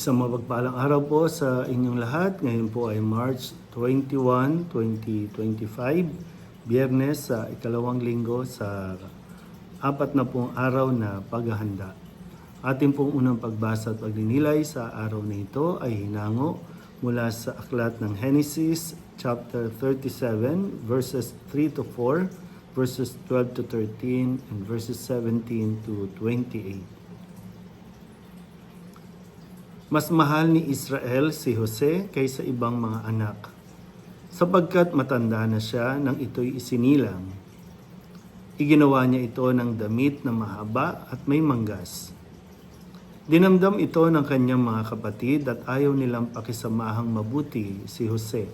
Isang mapagpalang araw po sa inyong lahat. Ngayon po ay March 21, 2025. Biyernes sa ikalawang linggo sa apat na pong araw na paghahanda. Ating pong unang pagbasa at pagninilay sa araw na ito ay hinango mula sa aklat ng Genesis chapter 37 verses 3 to 4, verses 12 to 13, and verses 17 to 28. Mas mahal ni Israel si Jose kaysa ibang mga anak, sapagkat matanda na siya nang ito'y isinilang. Iginawa niya ito ng damit na mahaba at may manggas. Dinamdam ito ng kanyang mga kapatid at ayaw nilang pakisamahang mabuti si Jose.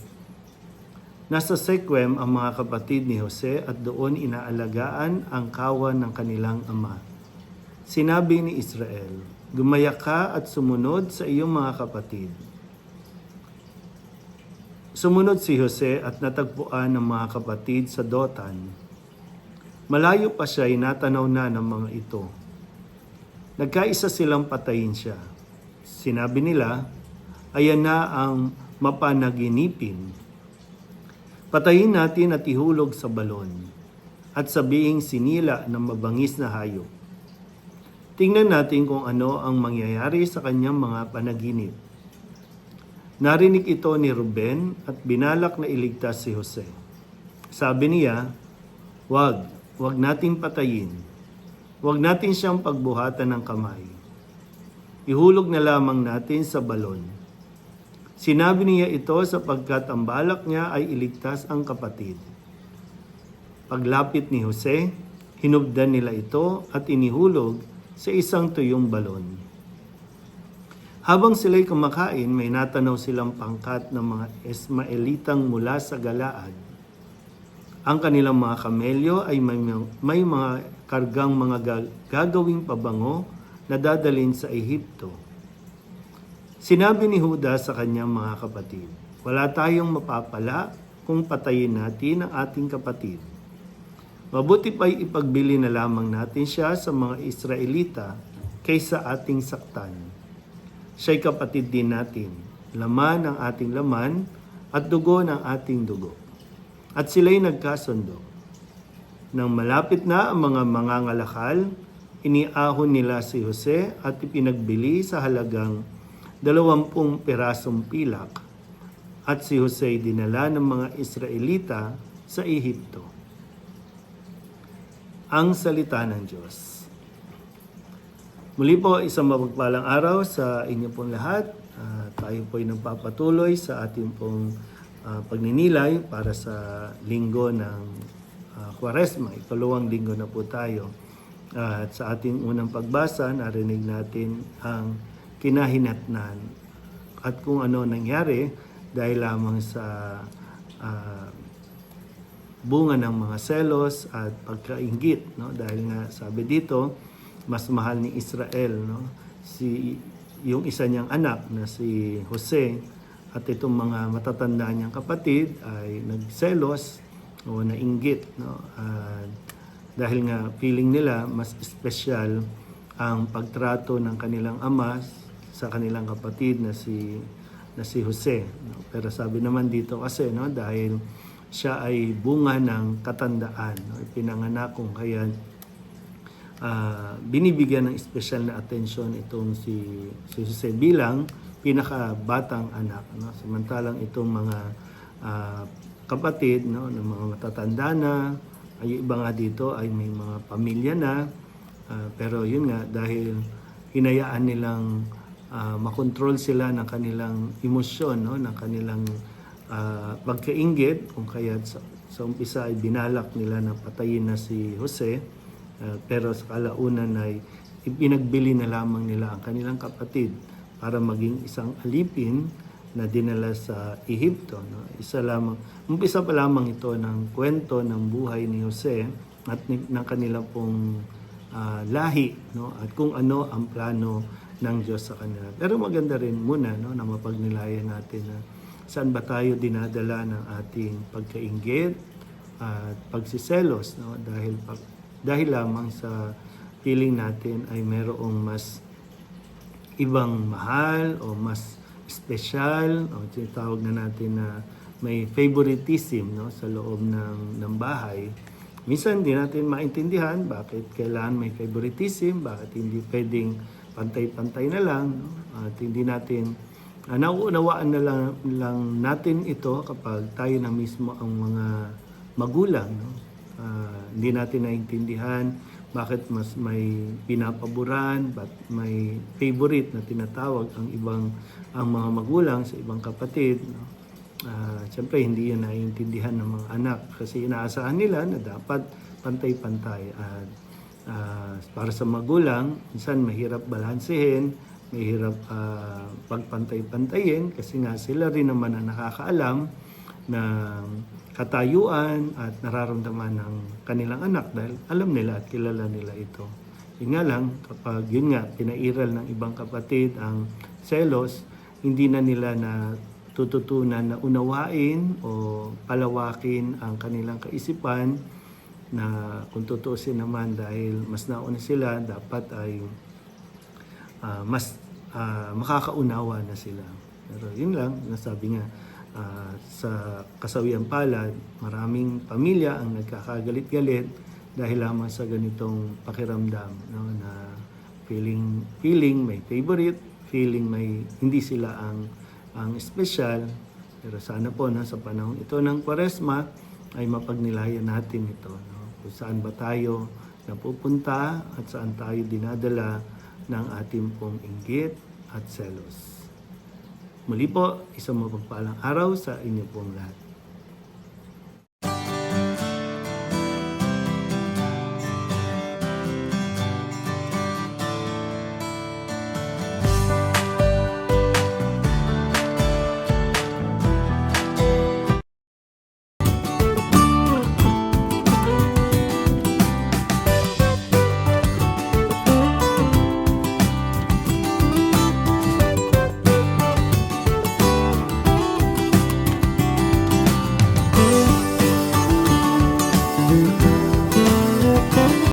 Nasa Sequem ang mga kapatid ni Jose at doon inaalagaan ang kawan ng kanilang ama. Sinabi ni Israel, Gumaya ka at sumunod sa iyong mga kapatid. Sumunod si Jose at natagpuan ng mga kapatid sa Dotan. Malayo pa siya ay natanaw na ng mga ito. Nagkaisa silang patayin siya. Sinabi nila, ayan na ang mapanaginipin. Patayin natin at ihulog sa balon at sabihing sinila ng mabangis na hayop. Tingnan natin kung ano ang mangyayari sa kanyang mga panaginip. Narinig ito ni Ruben at binalak na iligtas si Jose. Sabi niya, Wag, wag nating patayin. Wag natin siyang pagbuhatan ng kamay. Ihulog na lamang natin sa balon. Sinabi niya ito sapagkat ang balak niya ay iligtas ang kapatid. Paglapit ni Jose, hinubdan nila ito at inihulog sa isang tuyong balon. Habang sila'y kumakain, may natanaw silang pangkat ng mga Ismaelitang mula sa Galaad. Ang kanilang mga kamelyo ay may, may mga kargang mga ga- gagawing pabango na dadalhin sa Ehipto. Sinabi ni Huda sa kanyang mga kapatid, Wala tayong mapapala kung patayin natin ang ating kapatid. Mabuti pa'y ipagbili na lamang natin siya sa mga Israelita kaysa ating saktan. Siya'y kapatid din natin, laman ng ating laman at dugo ng ating dugo. At sila'y nagkasundo. Nang malapit na ang mga mangangalakal, iniahon nila si Jose at ipinagbili sa halagang dalawampung pirasong pilak. At si Jose dinala ng mga Israelita sa Ehipto ang salita ng Diyos. Muli po, isang mapagpalang araw sa inyo pong lahat. Ah, tayo po ay nagpapatuloy sa ating pong ah, pagninilay para sa linggo ng uh, Kwaresma. Ikalawang linggo na po tayo. Ah, at sa ating unang pagbasa, narinig natin ang kinahinatnan at kung ano nangyari dahil lamang sa ah, bunga ng mga selos at pagkaingit no? Dahil nga sabi dito mas mahal ni Israel no? Si yung isa niyang anak na si Jose at itong mga matatanda niyang kapatid ay nagselos o nainggit no? At dahil nga feeling nila mas espesyal ang pagtrato ng kanilang ama sa kanilang kapatid na si na si Jose no? pero sabi naman dito kasi no? Dahil siya ay bunga ng katandaan. No? Pinanganak kung kaya ah, binibigyan ng espesyal na atensyon itong si, si Jose bilang pinakabatang anak. No? Samantalang itong mga ah, kapatid no, ng mga matatanda na, ay iba nga dito ay may mga pamilya na, Ah, pero yun nga dahil hinayaan nilang ah, makontrol sila ng kanilang emosyon, no, ng kanilang ah, pagkaingit kung kaya sa, sa umpisa ay binalak nila na patayin na si Jose ah, pero sa kalaunan ay ipinagbili na lamang nila ang kanilang kapatid para maging isang alipin na dinala sa Ehipto. No? Isa lamang, umpisa pa lamang ito ng kwento ng buhay ni Jose at ni, ng kanilang pong ah, lahi no? at kung ano ang plano ng Diyos sa kanila. Pero maganda rin muna no, na mapagnilayan natin na saan ba tayo dinadala ng ating pagkaingit at pagsiselos no dahil pag, dahil lamang sa feeling natin ay mayroong mas ibang mahal o mas special o tinatawag na natin na may favoritism no sa loob ng ng bahay. Minsan hindi natin maintindihan bakit kailangan may favoritism, bakit hindi pwedeng pantay-pantay na lang no? at hindi natin uh, nauunawaan na lang, lang natin ito kapag tayo na mismo ang mga magulang no. Ah, hindi natin naintindihan bakit mas may pinapaboran, ba't may favorite na tinatawag ang ibang ang mga magulang sa ibang kapatid. No? Ah, Siyempre, hindi yan naiintindihan ng mga anak kasi inaasahan nila na dapat pantay-pantay. At ah, para sa magulang, minsan mahirap balansehin, mahirap ah, pagpantay-pantayin kasi nga sila rin naman ang nakakaalam ng katayuan at nararamdaman ng kanilang anak dahil alam nila at kilala nila ito. Yun nga lang, kapag yun nga, pinairal ng ibang kapatid ang selos, hindi na nila na tututunan na unawain o palawakin ang kanilang kaisipan na kung tutuusin naman dahil mas nauna sila, dapat ay ah, mas ah, makakaunawa na sila. Pero yun lang, nasabi nga, ah, sa kasawiang palad, maraming pamilya ang nagkakagalit-galit dahil lamang sa ganitong pakiramdam no, na feeling feeling may favorite, feeling may hindi sila ang ang special. Pero sana po na sa panahon ito ng Kwaresma ay mapagnilayan natin ito. No? Kung saan ba tayo napupunta at saan tayo dinadala ng ating pong inggit at selos. Muli po, isang mapagpalang araw sa inyo pong lahat.